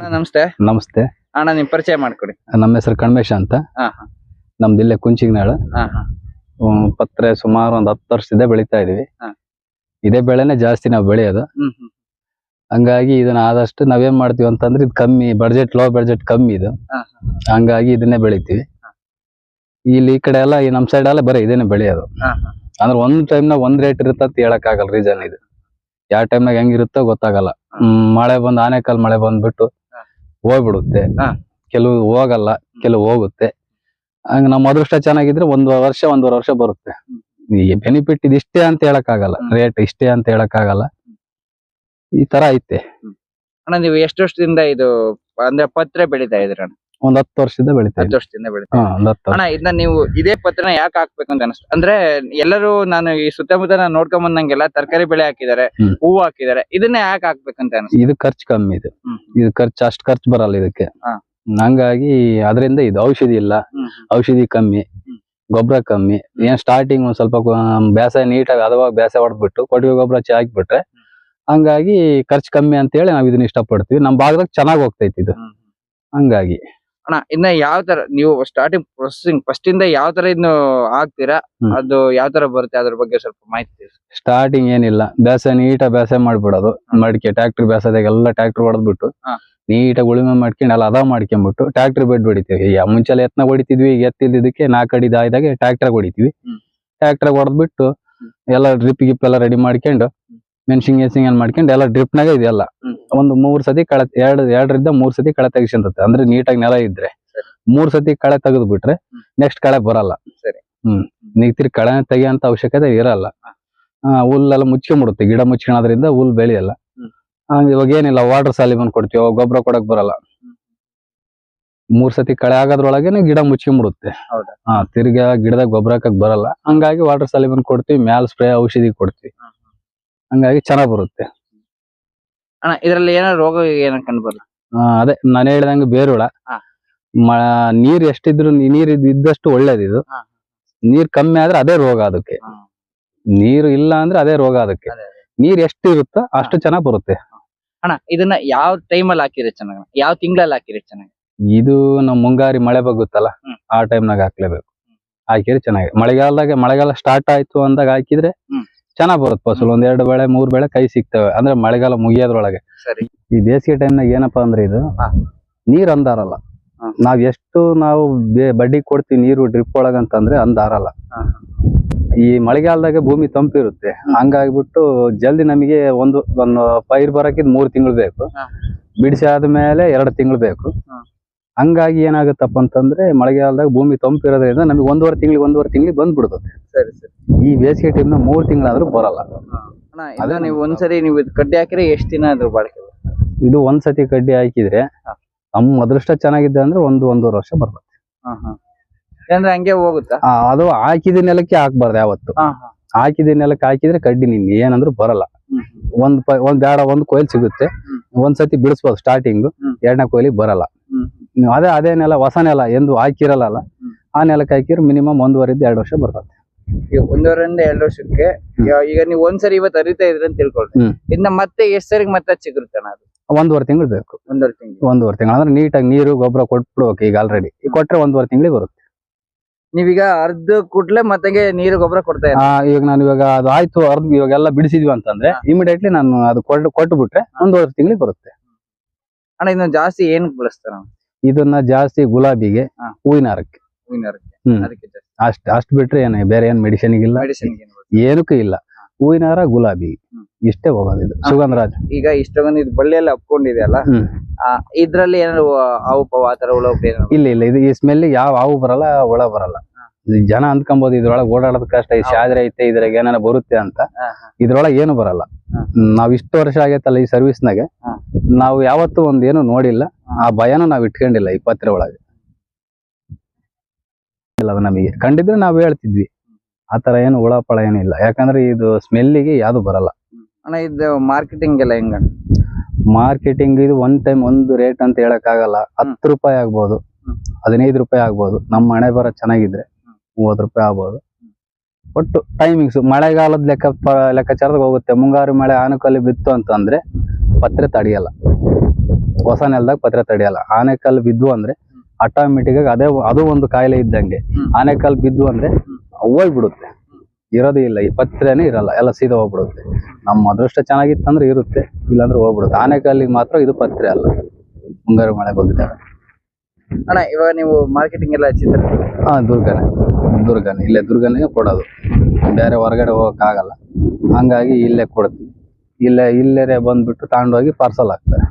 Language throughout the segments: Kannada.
ಅಣ್ಣ ನಮಸ್ತೆ. ನಮಸ್ತೆ. ಅಣ್ಣ ನಿಮ್ ಪರಿಚಯ ಮಾಡ್ಕೊಡಿ. ನಮ್ಮ ಹೆಸರು ಕಣ್ಮೇಶ ಅಂತ. ನಮ್ದು ಇಲ್ಲೇ ಕುಂಚಿಗ್ನಾಳ. ಪತ್ರೆ ಸುಮಾರು ಒಂದ್ ಹತ್ತು ವರ್ಷದಿಂದ ಬೆಳಿತಾ ಇದೀವಿ. ಇದೇ ಬೆಳೆನೆ ಜಾಸ್ತಿ ನಾವು ಬೆಳೆಯೋದು. ಹಂಗಾಗಿ ಇದನ್ನ ಆದಷ್ಟು ನಾವೇನ್ ಮಾಡ್ತೀವಿ ಅಂತಂದ್ರೆ ಇದು ಕಮ್ಮಿ ಬಡ್ಜೆಟ್ ಲೋ ಬಡ್ಜೆಟ್ ಕಮ್ಮಿ ಇದು. ಹಂಗಾಗಿ ಇದನ್ನೇ ಬೆಳಿತೀವಿ. ಇಲ್ಲಿ ಈ ಕಡೆ ಎಲ್ಲ ಈ ನಮ್ ಸೈಡ್ ಎಲ್ಲ ಬರೀ ಇದನ್ನೇ ಬೆಳೆಯೋದು. ಅಂದ್ರೆ ಒಂದ್ ಟೈಮ್ನಾಗ ಒಂದ್ ರೇಟ್ ಇರುತ್ತೆ ಅಂತ ಹೇಳಕ್ ಆಗಲ್ಲ ರೀಸನ್ ಇದು. ಯಾವ ಟೈಮ್ನಾಗ ಹೆಂಗಿರುತ್ತೋ ಗೊತ್ತಾಗಲ್ಲ. ಮಳೆ ಬಂದ್ ಆನೆಕಾಲ್ ಮಳೆ ಬಂದ್ಬಿಟ್ಟು. ಹೋಗ್ಬಿಡುತ್ತೆ. ಹಾ. ಕೆಲವು ಹೋಗಲ್ಲ ಕೆಲವು ಹೋಗುತ್ತೆ. ಹಂಗ ನಮ್ಮ ಅದೃಷ್ಟ ಚೆನ್ನಾಗಿದ್ರೆ ಒಂದ್ ವರ್ಷ ಒಂದೂವರೆ ವರ್ಷ ಬರುತ್ತೆ. ಈ ಬೆನಿಫಿಟ್ ಇದಿಷ್ಟೇ ಅಂತ ಹೇಳಕ್ ಆಗಲ್ಲ ರೇಟ್ ಇಷ್ಟೇ ಅಂತ ಹೇಳಕ್ ಆಗಲ್ಲ ಈ ತರ ಐತೆ. ಅಣ್ಣ ನೀವು ಎಷ್ಟು ವರ್ಷದಿಂದ ಇದು ಅಂದ್ರೆ ಪತ್ರೆ ಬೆಳಿತಾ ಇದ್ರೆ ಅಣ್ಣ ಒಂದ್ ಹತ್ತು ವರ್ಷದಿಂದ ಬೆಳಿತಾ ಹತ್ತು. ವರ್ಷದಿಂದ ಬೆಳಿತಾ ಅಣ್ಣ ಇದನ್ನ ನೀವು ಇದೇ ಪತ್ರನ ಯಾಕೆ ಹಾಕ್ಬೇಕು ಅಂತ ಅನಿಸ್ತು? ಅಂದ್ರೆ ಎಲ್ಲರೂ ನಾನು ಈ ಸುತ್ತಮುತ್ತ ನಾನು ನೋಡ್ಕೊಂಡ್ ಬಂದಂಗೆಲ್ಲ ತರಕಾರಿ ಬೆಳೆ ಹಾಕಿದ್ದಾರೆ. ಹೂವು ಹಾಕಿದ್ದಾರೆ ಇದನ್ನ ಯಾಕೆ ಹಾಕ್ಬೇಕಂತ ಅನಿಸ್ತು? ಇದು ಖರ್ಚು ಕಮ್ಮಿ ಇದು. ಇದು ಖರ್ಚು ಅಷ್ಟು ಖರ್ಚು ಬರಲ್ಲ ಇದಕ್ಕೆ. ಹಂಗಾಗಿ ಅದರಿಂದ ಇದು ಔಷಧಿ ಇಲ್ಲ. ಔಷಧಿ ಕಮ್ಮಿ. ಗೊಬ್ಬರ ಕಮ್ಮಿ. ಏನ್ ಸ್ಟಾರ್ಟಿಂಗ್ ಒಂದ್ ಸ್ವಲ್ಪ ಬೇಸ ಬೇಸಾಯ ನೀಟಾಗಿ ಅದವಾಗ ಬೇಸಾಯ ಹೊಡೆದ್ಬಿಟ್ಟು ಕೊಟ್ಟಿಗೆ ಗೊಬ್ಬರ ಹಚ್ಚಿ ಹಾಕ್ಬಿಟ್ರೆ ಹಂಗಾಗಿ ಖರ್ಚು ಕಮ್ಮಿ ಅಂತ ಹೇಳಿ ನಾವ್ ಇದನ್ನ ಇಷ್ಟಪಡ್ತೀವಿ. ನಮ್ ಭಾಗದಾಗ ಚೆನ್ನಾಗಿ ಹೋಗ್ತೈತಿ ಇದು. ಹಂಗಾಗಿ. ಅಣ್ಣ ಇನ್ನ ಯಾವ ತರ ನೀವು ಸ್ಟಾರ್ಟಿಂಗ್ ಪ್ರೊಸೆಸಿಂಗ್ ಫಸ್ಟ್ ಇಂದ ಯಾವ ತರ ಇನ್ನು ಹಾಕ್ತೀರಾ ಹ್ಮ್. ಅದು ಯಾವ ತರ ಬರುತ್ತೆ ಅದ್ರ ಬಗ್ಗೆ ಸ್ವಲ್ಪ ಮಾಹಿತಿ ತಿಳಿಸಿ. ಸ್ಟಾರ್ಟಿಂಗ್ ಏನಿಲ್ಲ ಬೇಸಾಯ ನೀಟಾಗಿ ಬೇಸಾಯ ಮಾಡ್ಬಿಡೋದು ಮಡಿಕೆ ಟ್ರಾಕ್ಟರ್ ಬೇಸದಾಗೆಲ್ಲ ಎಲ್ಲ ಟ್ರ್ಯಾಕ್ಟರ್ ಹೊಡೆದ್ಬಿಟ್ಟು ಹಾ. ನೀಟಾಗಿ ಉಳುಮೆ ಮಾಡ್ಕೊಂಡು ಅಲ್ಲಿ ಅದ ಮಾಡ್ಕೊಂಡ್ಬಿಟ್ಟು ಟ್ರ್ಯಾಕ್ಟರ್ ಬೆಡ್ ಹೊಡಿತೀವಿ ಈಗ ಮುಂಚೆಲ್ಲ ಎತ್ನ ಹೊಡಿತಿದ್ವಿ ಈಗ ಎತ್ತಿದ್ದಕ್ಕೆ ನಾಲ್ಕು ಅಡಿ ಟ್ರಾಕ್ಟರ್ ಟ್ರ್ಯಾಕ್ಟರ್ ಹೊಡಿತೀವಿ ಹ್ಮ್. ಟ್ರ್ಯಾಕ್ಟರ್ ಹೊಡೆದ್ಬಿಟ್ಟು ಎಲ್ಲ ಡ್ರಿಪ್ ಗಿಪ್ ಎಲ್ಲ ರೆಡಿ ಮಾಡ್ಕೊಂಡು ಮೆಣಸಿಂಗ್ ಗಿನ್ಸಿಂಗ್ ಏನ್ ಮಾಡ್ಕೊಂಡು ಎಲ್ಲ ಡ್ರಿಪ್ನಾಗ ಇದೆಲ್ಲ. ಒಂದು ಮೂರ್ ಸತಿ ಕಳೆ ಎರಡ್ ಎರಡರಿಂದ ಮೂರ್ ಸತಿ ಕಳೆ ತೆಗಿಸ್ಕೊಂತತೆ ಅಂದ್ರೆ ನೀಟಾಗಿ ನೆಲ ಇದ್ರೆ. ಮೂರ್ ಸತಿ ಕಳೆ ತೆಗೆದು ಬಿಟ್ರೆ ನೆಕ್ಸ್ಟ್ ಕಳೆ ಬರಲ್ಲ. ಸರಿ. ಹ್ಮ್. ನೀಗ್ತಿರಿ ಕಳೆ ತೆಗಿಯಂತ ಅವಶ್ಯಕತೆ ಇರಲ್ಲ. ಹುಲ್ಲೆಲ್ಲ ಮುಚ್ಕೊಂಡ್ಬಿಡುತ್ತೆ. ಗಿಡ ಮುಚ್ಕೊಳೋದ್ರಿಂದ ಹುಲ್ ಬೆಳೆಯಲ್ಲ. ಇವಾಗ ಏನಿಲ್ಲ ವಾಟರ್ ಸಾಲಿಮನ್ ಕೊಡ್ತೀವಿ ಕೊಡ್ತೀವೋ ಗೊಬ್ಬರ ಕೊಡಕ್ ಬರಲ್ಲ. ಮೂರ್ ಸತಿ ಕಳೆ ಆಗೋದ್ರೊಳಗೇನೆ ಗಿಡ ಮುಚ್ಕೊಂಡ್ಬಿಡುತ್ತೆ? ಹಾ ತಿರ್ಗಾ ಗಿಡದಾಗ ಗೊಬ್ಬರ ಹಾಕಕ್ ಬರಲ್ಲ. ಹಂಗಾಗಿ ವಾಟರ್ ಸಾಲಿ ಬಂದ್ ಕೊಡ್ತೀವಿ ಮ್ಯಾಲ್ ಸ್ಪ್ರೇ ಔಷಧಿ ಕೊಡ್ತೀವಿ. ಹಂಗಾಗಿ ಚೆನ್ನಾಗ್ ಬರುತ್ತೆ. ಅಣ್ಣ ಇದ್ರಲ್ಲಿ ಏನೋ ರೋಗ ಏನೋ ಕಂಡು ಬರಲ್ಲ ಆ, ಅದೇ ನಾನು ಹೇಳಿದಂಗೆ ಬೇರುಳ. ಹಾ. ಮ ನೀರ್ ಎಷ್ಟಿದ್ರು ನೀ- ನೀರ್ ಇದ್- ಇದ್ದಷ್ಟು ಒಳ್ಳೇದಿದು ಹಾ. ನೀರ್ ಕಮ್ಮಿ ಆದ್ರೆ ಅದೇ ರೋಗ ಅದಕ್ಕೆ. ನೀರು ಇಲ್ಲ ಅಂದ್ರೆ ಅದೇ ರೋಗ ಅದಕ್ಕೆ. ಅದೇ, ನೀರ್ ಎಷ್ಟು ಇರುತ್ತೋ ಅಷ್ಟು ಚೆನ್ನಾಗಿ ಬರುತ್ತೆ. ಅಣ್ಣ ಇದನ್ನ ಯಾವ ಟೈಮಲ್ಲಿ ಹಾಕಿರಿ ಚೆನ್ನಾಗಿ ಯಾವ ತಿಂಗಳಲ್ಲಿ ಹಾಕಿರಿ ಚೆನ್ನಾಗಿ? ಇದು ನಮ್ ಮುಂಗಾರಿ ಮಳೆ ಬಗ್ಗುತ್ತಲ್ಲ ಹ್ಮ್. ಆ ಟೈಮ್ನಾಗ ಹಾಕ್ಲೇಬೇಕು. ಹಾಕಿದ್ರೆ ಚೆನ್ನಾಗಿ ಮಳೆಗಾಲದಾಗ ಮಳೆಗಾಲ ಸ್ಟಾರ್ಟ್ ಆಯ್ತು ಅಂದಾಗ ಹಾಕಿದ್ರೆ ಹ್ಮ್. ಚೆನ್ನಾಗ್ ಬರುತ್ತೆ ಫಸಲು ಒಂದ್ ಎರಡು ಬೆಳೆ ಮೂರ್ ಬೆಳೆ ಕೈ ಸಿಗ್ತವೆ. ಅಂದ್ರೆ ಮಳೆಗಾಲ ಮುಗಿಯೋದ್ರೊಳಗೆ. ಸರಿ. ಈ ಬೇಸಿಗೆ ಟೈಮ್ನಾಗ ಏನಪ್ಪಾ ಅಂದ್ರೆ ಇದು. ನೀರ್ ಅಂದಾರಲ್ಲ. ನಾವ್ ಎಷ್ಟು ನಾವು ಬಡ್ಡಿ ಕೊಡ್ತೀವಿ ನೀರು ಡ್ರಿಪ್ ಒಳಗಂತಂದ್ರೆ ಅಂದಾರಲ್ಲ. ಹಾ. ಈ ಮಳೆಗಾಲದಾಗ ಭೂಮಿ ತಂಪಿರುತ್ತೆ. ಹಂಗಾಗ್ಬಿಟ್ಟು ಜಲ್ದಿ ನಮಗೆ ಒಂದು ಒಂದು ಪೈರ್ ಬರಕಿದ್ ಮೂರ್ ತಿಂಗಳು ಬೇಕು. ಬಿಡಿಸಿ ಆದ್ಮೇಲೆ ಎರಡು ತಿಂಗಳು ಬೇಕು. ಹಂಗಾಗಿ ಏನಾಗುತ್ತಪ್ಪ ಅಂತಂದ್ರೆ ಮಳೆಗಾಲದಾಗ ಭೂಮಿ ತಂಪಿರೋದ್ರಿಂದ ನಮಗೆ ಒಂದೂವರೆ ತಿಂಗಳಿಗೆ ಒಂದೂವರೆ ತಿಂಗಳಿಗೆ ಬಂದ್ಬಿಡ್ತದೆ ಸರಿ ಸರಿ. ಈ ಬೇಸಿಗೆ ಟೈಮ್ನ ಮೂರು ತಿಂಗಳಾದ್ರೂ ಬರಲ್ಲ. ನೀವು ಒಂದ್ಸರಿ ನೀವು ಇದು ಕಡ್ಡಿ ಹಾಕಿದ್ರೆ ಎಷ್ಟು ದಿನ ಅದ್ರ ಬಾಳಿಕೆ ಇದು ಒಂದ್ಸತಿ ಕಡ್ಡಿ ಹಾಕಿದ್ರೆ. ನಮ್ಮ ಅದೃಷ್ಟ ಚೆನ್ನಾಗಿದೆ ಅಂದ್ರೆ ಒಂದು ಒಂದೂವರೆ ವರ್ಷ ಬರ್ತದೆ. ಅಂದ್ರೆ ಹಂಗೆ ಹೋಗುತ್ತಾ? ಅದು ಹಾಕಿದ ನೆಲಕ್ಕೆ ಹಾಕ್ಬಾರ್ದು ಯಾವತ್ತು. ಹಾ ಹಾ. ಹಾಕಿದ ನೆಲಕ್ಕೆ ಹಾಕಿದ್ರೆ ಕಡ್ಡಿ ನಿನ್ ಏನಂದ್ರೂ ಬರಲ್ಲ. ಒಂದ್ ಒಂದ್ ಬೇಡ ಒಂದ್ ಕೊಯ್ಲ್ ಸಿಗುತ್ತೆ. ಒಂದ್ಸತಿ ಒಂದ್ ಸತಿ ಬಿಡಿಸ್ಬೋದು ಸ್ಟಾರ್ಟಿಂಗ್. ಎರಡನೇ ಕೊಯ್ಲಿಗೆ ಬರಲ್ಲ. ಅದೇ ಅದೇ ನೆಲ ಹೊಸ ನೆಲ ಎಂದು ಹಾಕಿರಲ್ಲ. ಆ ನೆಲಕ್ಕೆ ಹಾಕಿದ್ರೆ ಮಿನಿಮಮ್ ಒಂದೂವರೆಯಿಂದ ಎರಡು ವರ್ಷ ಬರ್ತದೆ. ಈಗ ಒಂದೂವರೆಯಿಂದ ಎರಡು ವರ್ಷಕ್ಕೆ ಈಗ- ನೀವು ಒಂದ್ಸರಿ ಇವತ್ತು ಅರಿತಾ ಇದ್ರಿ ಅಂತ ತಿಳ್ಕೊಳ್ತೀನಿ ಇನ್ನ ಮತ್ತೆ ಎಷ್ಟು ಸರಿಗೆ ಮತ್ತೆ ಚಿಗುರುತ್ತೆ ಅಣ್ಣ ಅದು? ಒಂದೂವರೆ ತಿಂಗಳು ಬೇಕು. ಒಂದೂವರೆ ತಿಂಗಳು. ಒಂದೂವರೆ ತಿಂಗಳು. ಅಂದ್ರೆ ನೀಟಾಗಿ ನೀರು ಗೊಬ್ಬರ ಕೊಟ್ಬಿಡ್ಬೇಕು ಈಗ ಆಲ್ರೆಡಿ ಈಗ ಕೊಟ್ರೆ ಒಂದೂವರೆ ತಿಂಗಳಿಗೆ ಬರುತ್ತೆ. ನೀವೀಗ ಅರ್ಧ ಕುಟ್ಲೆ ಮತ್ತೆ ನೀರು ಗೊಬ್ಬರ ಕೊಡ್ತಾ ಈಗ ನಾನು ಇವಾಗ ಅದು ಆಯ್ತು ಅರ್ಧ ಇವಾಗ ಎಲ್ಲ ಬಿಡಿಸಿದ್ವಿ ಅಂತಂದ್ರೆ ಇಮಿಡಿಯೇಟ್ಲಿ ನಾನು ಅದು ಕೊಟ್ಟು ಕೊಟ್ಟು ಬಿಟ್ರೆ ಒಂದೂವರೆ ತಿಂಗಳಿಗೆ ಬರುತ್ತೆ. ಅಣ್ಣ ಇನ್ನು ಜಾಸ್ತಿ ಏನಕ್ಕೆ ಬಳಸ್ತಾರ? ಇದನ್ನ ಜಾಸ್ತಿ ಗುಲಾಬಿಗೆ. ಹೂವಿನ ಹಾರಕ್ಕೆ ಅಷ್ಟ್ ಅಷ್ಟ್ ಬಿಟ್ರೆ ಏನು ಬೇರೆ ಏನ್ ಮೆಡಿಸಿನ್ ಇಲ್ಲ ಮೆಡಿಸಿನ್ ಏನಕ್ಕೂ ಇಲ್ಲ. ಹೂವಿನ ಹಾರ ಗುಲಾಬಿ. ಇಷ್ಟೇ ಹೋಗೋದು ಇದು. ಸುಗಂಧರಾಜ್. ಈಗ ಇಷ್ಟೊಂದು ಇದು ಬಳ್ಳಿಯಲ್ಲಿ ಎಲ್ಲ ಅಲ್ಲ? ಇದ್ರಲ್ಲಿ ಏನಾದ್ರು ಹಾವು ಪಾವು ಆ ತರ ಹುಳ ಇಲ್ಲ ಇಲ್ಲ. ಇದು ಈ ಸ್ಮೆಲ್ ಯಾವ ಹಾವು ಬರಲ್ಲ ಒಳ ಬರಲ್ಲ. ಜನ ಅಂದ್ಕೊಂಬೋದು ಇದ್ರೊಳಗೆ ಓಡಾಡೋದ್ ಕಷ್ಟ. ಈ ಶಾದ್ರೆ ಐತೆ ಇದ್ರಾಗ ಏನಾರ ಬರುತ್ತೆ ಅಂತ. ಇದ್ರೊಳಗೆ ಏನು ಬರಲ್ಲ. ನಾವ್ ಇಷ್ಟು ವರ್ಷ ಆಗೈತಲ್ಲ ಈ ಸರ್ವಿಸ್ನಾಗೆ. ನಾವು ಯಾವತ್ತೂ ಒಂದ್ ಏನು ನೋಡಿಲ್ಲ. ಆ ಭಯನ ನಾವ್ ಇಟ್ಕೊಂಡಿಲ್ಲ ಇಪ್ಪತ್ತರ ಒಳಗೆ. ಇಲ್ಲ ಅದು ನಮಗೆ. ಕಂಡಿದ್ರೆ ನಾವ್ ಹೇಳ್ತಿದ್ವಿ. ಆತರ ಏನು ಉಳಪಳ ಪಳ ಏನಿಲ್ಲ ಯಾಕಂದ್ರೆ ಇದು ಸ್ಮೆಲ್ಲಿಗೆ ಯಾವ್ದು ಬರಲ್ಲ. ಅಣ್ಣ ಇದು ಮಾರ್ಕೆಟಿಂಗ್ ಎಲ್ಲ ಹೆಂಗ ಮಾರ್ಕೆಟಿಂಗ್ ಇದು ಒಂದ್ ಟೈಮ್ ಒಂದು ರೇಟ್ ಅಂತ ಹೇಳಕ್ ಆಗಲ್ಲ ಹತ್ತು ರೂಪಾಯಿ ಆಗ್ಬಹುದು. ಹದಿನೈದು ರೂಪಾಯಿ ಆಗ್ಬೋದು. ನಮ್ಮ ಹಣೆ ಬರ ಚೆನ್ನಾಗಿದ್ರೆ ಮೂವತ್ತು ರೂಪಾಯಿ ಆಗ್ಬೋದು. ಒಟ್ಟು ಟೈಮಿಂಗ್ಸ್ ಮಳೆಗಾಲದ ಲೆಕ್ಕ ಲೆಕ್ಕಾಚಾರದ ಲೆಕ್ಕಾಚಾರದಾಗ ಹೋಗುತ್ತೆ. ಮುಂಗಾರು ಮಳೆ ಆನುಕಲ್ಲಿ ಬಿತ್ತು ಅಂತಂದ್ರೆ ಪತ್ರೆ ತಡೆಯಲ್ಲ. ಹೊಸ ನೆಲದಾಗ ಪತ್ರೆ ತಡೆಯಲ್ಲ. ಆನೆಕಲ್ ಬಿದ್ದು ಅಂದ್ರೆ ಆಟೋಮೆಟಿಕ್ ಆಗಿ ಅದೇ ಅದು ಒಂದು ಕಾಯಿಲೆ ಇದ್ದಂಗೆ. ಆನೆಕಲ್ ಬಿದ್ದು ಅಂದ್ರೆ ಹೋಗ್ಬಿಡುತ್ತೆ. ಇರೋದೇ ಇಲ್ಲ. ಈ ಪತ್ರೆನೇ ಇರಲ್ಲ. ಎಲ್ಲ ಸೀದಾ ಹೋಗ್ಬಿಡುತ್ತೆ. ನಮ್ಮ ಅದೃಷ್ಟ ಚೆನ್ನಾಗಿತ್ತಂದ್ರೆ ಇರುತ್ತೆ. ಇಲ್ಲಾಂದ್ರೆ ಹೋಗ್ಬಿಡುತ್ತೆ. ಆನೆಕಲ್ಲಿಗೆ ಮಾತ್ರ ಇದು ಪತ್ರೆ ಅಲ್ಲ. ಮುಂಗಾರು ಮಳೆ ಬಂದಿದ್ದಾವೆ. ಅಣ್ಣ ಇವಾಗ ನೀವು ಮಾರ್ಕೆಟಿಂಗ್ ಎಲ್ಲ ಹಚ್ಚಿದ್ರೆ ಹಾ ದುರ್ಗನೆ. ದುರ್ಗನೆ. ಇಲ್ಲೇ ದುರ್ಗನೆ ಕೊಡೋದು. ಬೇರೆ ಹೊರಗಡೆ ಹೋಗಕ್ಕಾಗಲ್ಲ ಹಂಗಾಗಿ ಇಲ್ಲೇ ಕೊಡ್ತೀವಿ. ಇಲ್ಲೇ ಇಲ್ಲೇ ಬಂದ್ಬಿಟ್ಟು ತಗೊಂಡೋಗಿ ಪಾರ್ಸಲ್ ಹಾಕ್ತಾರೆ.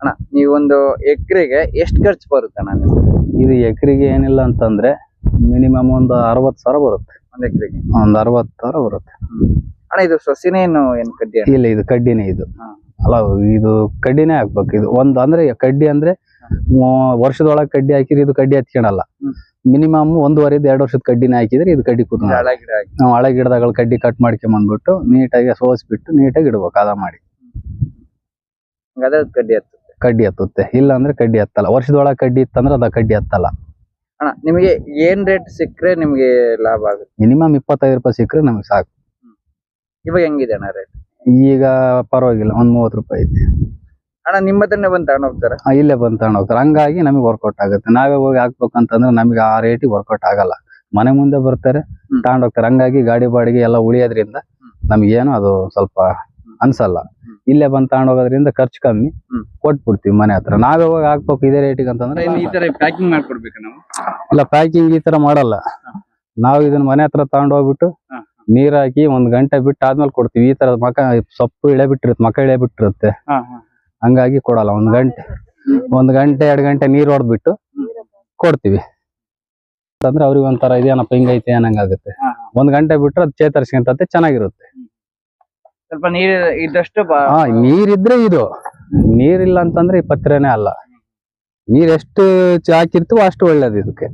ಅಣ್ಣ ನೀವೊಂದು ಎಕರೆಗೆ ಎಷ್ಟು ಖರ್ಚು ಬರುತ್ತೆ ಅಣ್ಣ ನಿಮ್ಗೆ? ಇದು ಎಕರೆಗೆ ಏನಿಲ್ಲ ಅಂತಂದ್ರೆ ಮಿನಿಮಮ್ ಒಂದು ಅರವತ್ತು ಸಾವಿರ ಬರುತ್ತೆ. ಒಂದು ಎಕರೆಗೆ? ಒಂದು ಅರವತ್ತು ಸಾವಿರ ಬರುತ್ತೆ. ಅಣ್ಣ ಇದು ಸೊಸಿನೇ ಏನು ಏನು ಕಡ್ಡಿ ಇಲ್ಲ ಇದು ಕಡ್ಡಿನೇ ಇದು. ಹಾ. ಅಲ್ಲ ಇದು ಕಡ್ಡಿನೇ ಹಾಕ್ಬೇಕು. ಇದು ಒಂದು ಅಂದ್ರೆ ಕಡ್ಡಿ ಅಂದ್ರೆ ಮೂ- ವರ್ಷದೊಳಗೆ ಕಡ್ಡಿ ಹಾಕಿದ್ರೆ ಇದು ಕಡ್ಡಿ ಹತ್ಕೊಳಲ್ಲ ಹ್ಮ್. ಮಿನಿಮಮ್ ಒಂದೂವರೆದು ಎರಡು ವರ್ಷದ ಕಡ್ಡಿನೇ ಹಾಕಿದ್ರೆ ಇದು ಕಡ್ಡಿ ಕೂತ್ಕೊಂಡು ಹಳ ಗಿಡ ಹಾಕಿ. ನಾವು ಹಳೆ ಗಿಡದಾಗ ಕಡ್ಡಿ ಕಟ್ ಮಾಡ್ಕೊಂಬಂದ್ಬಿಟ್ಟು ನೀಟಾಗಿ ಸೋಸ್ಬಿಟ್ಟು ನೀಟಾಗಿ ಇಡ್ಬೇಕು ಅದ ಮಾಡಿ. ಹಂಗಾದ್ರೆ ಅದ್ ಕಡ್ಡಿ ಹತ್ತುತ್ತೆ ಕಡ್ಡಿ ಹತ್ತುತ್ತೆ. ಇಲ್ಲ ಅಂದ್ರೆ ಕಡ್ಡಿ ಹತ್ತಲ್ಲ. ವರ್ಷದೊಳಗೆ ಕಡ್ಡಿ ಇತ್ತಂದ್ರೆ ಅದ ಕಡ್ಡಿ ಹತ್ತಲ್ಲ. ಅಣ್ಣ ನಿಮಗೆ ಏನ್ ರೇಟ್ ಸಿಕ್ಕರೆ ನಿಮಗೆ ಲಾಭ ಆಗುತ್ತೆ? ಮಿನಿಮಮ್ ಇಪ್ಪತ್ತೈದು ರೂಪಾಯಿ ಸಿಕ್ಕರೆ ನಮಗೆ ಸಾಕು. ಇವಾಗ ಹೆಂಗಿದೆ ಅಣ್ಣ ರೇಟ್ ಈಗ ಪರವಾಗಿಲ್ಲ ಒಂದ್ ಮೂವತ್ತು ರೂಪಾಯಿ ಐತಿ. ಅಣ್ಣ ನಿಮ್ಮ ಹತ್ರನೇ ಬಂದು ತಗೊಂಡ್ ಹೋಗ್ತಾರೆ? ಆ, ಇಲ್ಲೇ ಬಂದು ತಗೊಂಡ್ ಹೋಗ್ತಾರೆ. ಹಂಗಾಗಿ ನಮಗೆ ವರ್ಕೌಟ್ ಆಗುತ್ತೆ. ನಾವೇ ಹೋಗಿ ಹಾಕ್ಬೇಕಂತಂದ್ರೆ ನಮಗೆ ಆ ರೇಟಿಗೆ ವರ್ಕೌಟ್ ಆಗಲ್ಲ. ಮನೆ ಮುಂದೆ ಬರ್ತಾರೆ ಹ್ಮ್. ತಗೊಂಡ್ ಹೋಗ್ತಾರೆ. ಹಂಗಾಗಿ ಗಾಡಿ ಬಾಡಿಗೆ ಎಲ್ಲ ಉಳಿಯೋದ್ರಿಂದ ನಮಗೇನು ಅದು ಸ್ವಲ್ಪ ಅನ್ಸಲ್ಲ. ಇಲ್ಲೇ ಬಂದ್ ತಗೊಂಡ್ ಹೋಗೋದ್ರಿಂದ ಖರ್ಚು ಕಮ್ಮಿ. ಕೊಟ್ಬಿಡ್ತೀವಿ ಮನೆ ಹತ್ರ. ನಾವ್ ಯಾವಾಗ ಹಾಕ್ಬೇಕು ಇದೇ ರೇಟಿಗೆ ಅಂತಂದ್ರೆ ಈ ತರ ಪ್ಯಾಕಿಂಗ್ ಮಾಡ್ಕೊಡ್ಬೇಕು ನಾವು? ಇಲ್ಲ ಪ್ಯಾಕಿಂಗ್ ಈ ತರ ಮಾಡಲ್ಲ. ನಾವು ಇದನ್ನ ಮನೆ ಹತ್ರ ತಗೊಂಡ್ ಹೋಗ್ಬಿಟ್ಟು. ನೀರ್ ಹಾಕಿ ಒಂದ್ ಗಂಟೆ ಬಿಟ್ಟು ಆದ್ಮೇಲೆ ಕೊಡ್ತೀವಿ. ಈ ತರ ಮಕ ಸೊಪ್ಪು ಇಳೆ ಬಿಟ್ಟಿರುತ್ತೆ ಮಕ ಇಳೆ ಬಿಟ್ಟಿರುತ್ತೆ. ಹಂಗಾಗಿ ಕೊಡಲ್ಲ ಒಂದ್ ಗಂಟೆ ಒಂದ್ ಗಂಟೆ ಎರಡ್ ಗಂಟೆ ನೀರ್ ಹೊಡೆದ್ಬಿಟ್ಟು ಕೊಡ್ತೀವಿ. ಅಂದ್ರೆ ಅವ್ರಿಗೆ ಒಂಥರ ಇದೇನಪ್ಪ ಹಿಂಗೈತೆ ಅನ್ನಂಗಾಗುತ್ತೆ. ಒಂದ್ ಗಂಟೆ ಬಿಟ್ರೆ ಅದು ಚೇತರಿಸ್ಕೊಂತ ಚೆನ್ನಾಗಿರುತ್ತೆ. ಸ್ವಲ್ಪ ನೀರ್ ಇದ್ದಷ್ಟು ಬಾ- ಹಾ ನೀರಿದ್ರೆ ಇದು. ನೀರಿಲ್ಲ ಅಂತಂದ್ರೆ ಈ ಪತ್ರನೇ ಅಲ್ಲ. ನೀರ್ ಎಷ್ಟು ಚ- ಹಾಕಿರ್ತೀವೋ ಅಷ್ಟು ಒಳ್ಳೇದು ಇದಕ್ಕೆ.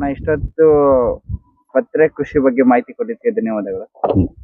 ನಾ ಇಷ್ಟೊತ್ತು ಪತ್ರೆ ಕೃಷಿ ಬಗ್ಗೆ ಮಾಹಿತಿ ಕೊಟ್ಟಿದ್ದಕ್ಕೆ ಧನ್ಯವಾದಗಳು.